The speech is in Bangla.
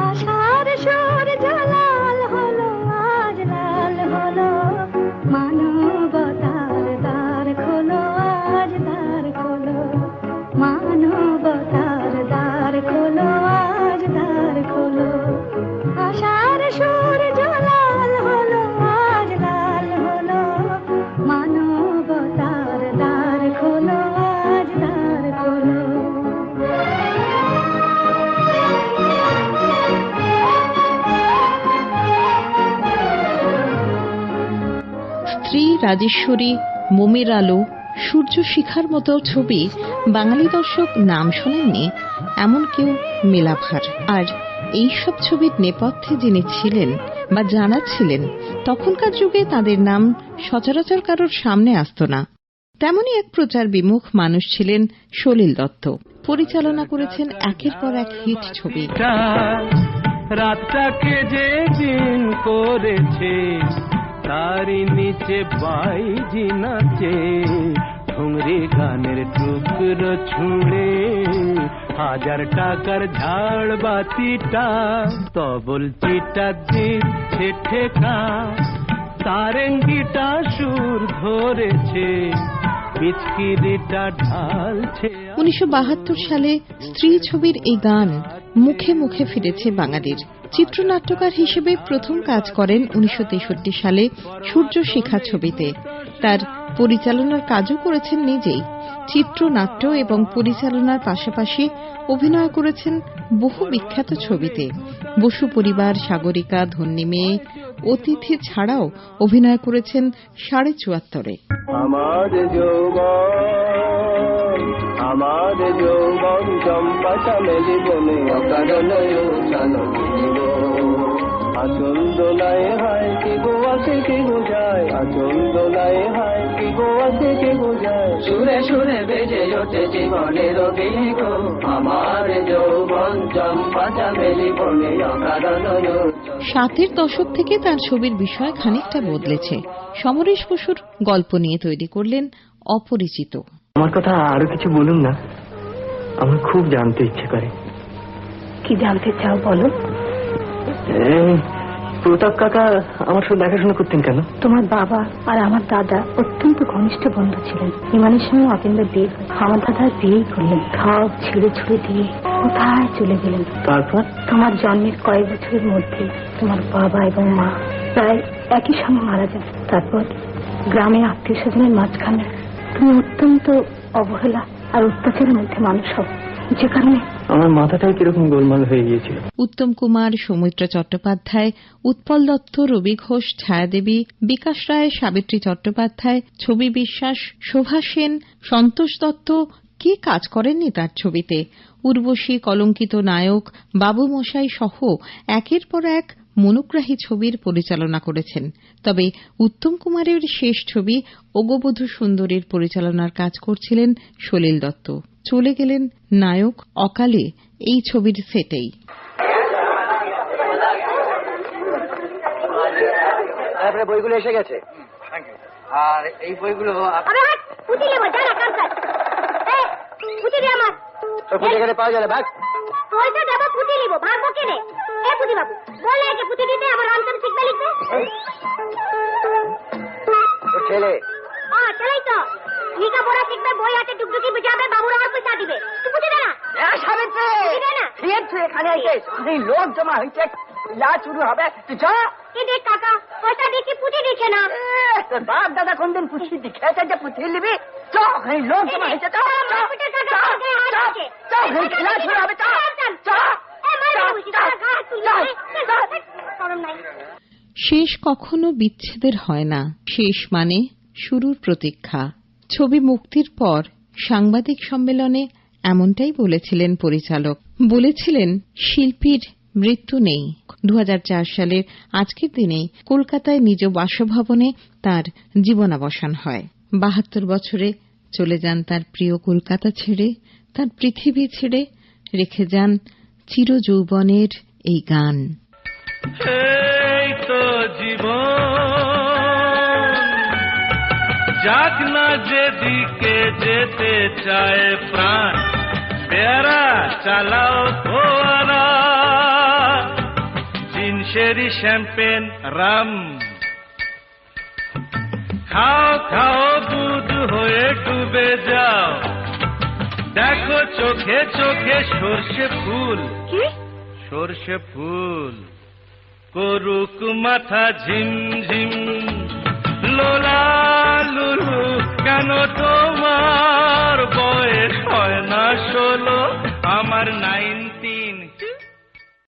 আশার সূর্য লাল রাজেশ্বরী, মোমের আলো, সূর্য শিখার মতো ছবি বাঙালি দর্শক নাম শোনেননি, এমন কেউ মেলাভার। আর এই সব ছবির নেপথ্যে যিনি ছিলেন বা জানা ছিলেন তখনকার যুগে তাদের নাম সচরাচর কারোর সামনে আসতো না। তেমনই এক প্রচার বিমুখ মানুষ ছিলেন সলিল দত্ত। পরিচালনা করেছেন একের পর এক হিট ছবি। রাতটাকে যে দিন করেছে তারই নিচে বাইজি নাচে ঠুংরি গানের টুকরো ছুঁড়ে, হাজার টাকার ঝাড় বাতিটা তবল চিটা দিচ্ছে ঠেকা। তারেঙ্গিটা সুর ধরেছে উনিশশো বাহাত্তর সালে স্ত্রী ছবির এই গান মুখে মুখে ফিরেছে বাঙালির। চিত্রনাট্যকার হিসেবে প্রথম কাজ করেন উনিশশো তেষট্টি সালে সূর্য শিখা ছবিতে। তার পরিচালনার কাজও করেছেন নিজেই। চিত্রনাট্য এবং পরিচালনার পাশাপাশি অভিনয় করেছেন বহু বিখ্যাত ছবিতে। বসু পরিবার, সাগরিকা, ধন্যী মেয়ে, অতিথি ছাড়াও অভিনয় করেছেন সাড়ে চুয়াত্তরে। আমার যৌবন আচল দোলায় হায় কি গো আছে কি বোঝায় আচল দোলায় হায় কি গো আছে কি বোঝায় সুরে সুরে বেজে ওঠে জীবনের আমার যৌবন চম্পা চামেলি বনে অকারণয় সাতের দশক থেকে তার ছবির বিষয় খানিকটা বদলেছে। সমরেশ বসুর গল্প নিয়ে তৈরি করলেন অপরিচিত। আমার কথা আরও কিছু বলুন না। আমার খুব জানতে ইচ্ছে করে। কি জানতে চাও বলো প্রতাপ কাকা আমার সাথে দেখাশোনা করতেন কেন? তোমার বাবা আর আমার দাদা অত্যন্ত ঘনিষ্ঠ বন্ধু ছিলেন। ইমানের সঙ্গে অপিন্দের বিয়ে আমার দাদা বিয়েই করলেন। সব ছেড়ে ছুড়ে দিয়ে কোথায় চলে গেলেন? তারপর? তোমার জন্মের কয়েক বছরের মধ্যে তোমার বাবা এবং মা প্রায় একই সঙ্গে মারা যান। তারপর গ্রামে আত্মীয় স্বজনের মাঝখানে তুমি অত্যন্ত অবহেলা আর অত্যাচারের মধ্যে মানুষ হও। যে কারণে আমার মাথাটাই কীরকম গোলমাল হয়ে গিয়েছিল। উত্তম কুমার, সৌমিত্র চট্টোপাধ্যায়, উৎপল দত্ত, রবি ঘোষ, ছায়াদেবী, বিকাশ রায়, সাবিত্রী চট্টোপাধ্যায়, ছবি বিশ্বাস, শোভা সেন, সন্তোষ দত্ত। কে কাজ করেননি তার ছবিতে? উর্বশী, কলঙ্কিত নায়ক, বাবু মশাই সহ একের পর এক মনোগ্রাহী ছবির পরিচালনা করেছেন। তবে উত্তম কুমারের শেষ ছবি ওগবধূ সুন্দরীর পরিচালনার কাজ করছিলেন সলিল দত্ত। চলে গেলেন নায়ক অকালে এই ছবির সেটেই। তারপরে বইগুলো এসে গেছে। আর এই বইগুলো পুঁতি নেব যা না কাজ। কর এই, পুঁতি দে আমার এখানে পাওয়া যাবে ভাগ। পয়সা দেবো পুঁতি নিবো ভাগবো কেনে। এ পুঁতি বাবু বলে একে পুঁতি দিতে আমার রামচন্দ্র শিখবে লিখবে ছেলে। চলেই তো। লিখা পড়া শিখবে বই হাতে টুকটুকি বুঝাবে বাবুর আমার পয়সা দিবে। তুই পুঁতি দে না সাবিত্রী। পুঁতি দে না খেয়েছে এখানে এসে এই লোক জমা হয়েছে ইলাজ শুরু হবে তুই যা। কি দেখ কাকা পয়সা দিচ্ছি পুঁতি দিচ্ছে না। তোর বাপ দাদা কোনদিন পুষি দিখেছে যে নিবি? চ এই লোক জমা হয়েছে চ চ, আছে? এই খেলা শুরু হবে চ চ শেষ কখনো বিচ্ছেদের হয় না। শেষ মানে শুরুর প্রতীক্ষা। ছবি মুক্তির পর সাংবাদিক সম্মেলনে এমনটাই বলেছিলেন পরিচালক। বলেছিলেন, শিল্পীর মৃত্যু নেই। দু সালের আজকের দিনেই কলকাতায় নিজ বাসভবনে তার জীবনাবসান হয়। বাহাত্তর বছরে চলে যান তার প্রিয় কলকাতা ছেড়ে, তার পৃথিবী ছেড়ে রেখে যান চিরযৌবনের এই গান। জীবন। যাক না যেদিকে যেতে চায় প্রাণ। পেয়ারা চালাও ফোয়ারা সেরি শ্যাম্পেন রাম। খাও খাও দুধ হয়ে ডুবে যাও। দেখো চোখে চোখে সর্ষে ফুল। কি? সর্ষে ফুল। করুক মাথা ঝিম ঝিম তোমার বয়স হয় না ষোলো। আমার নাইন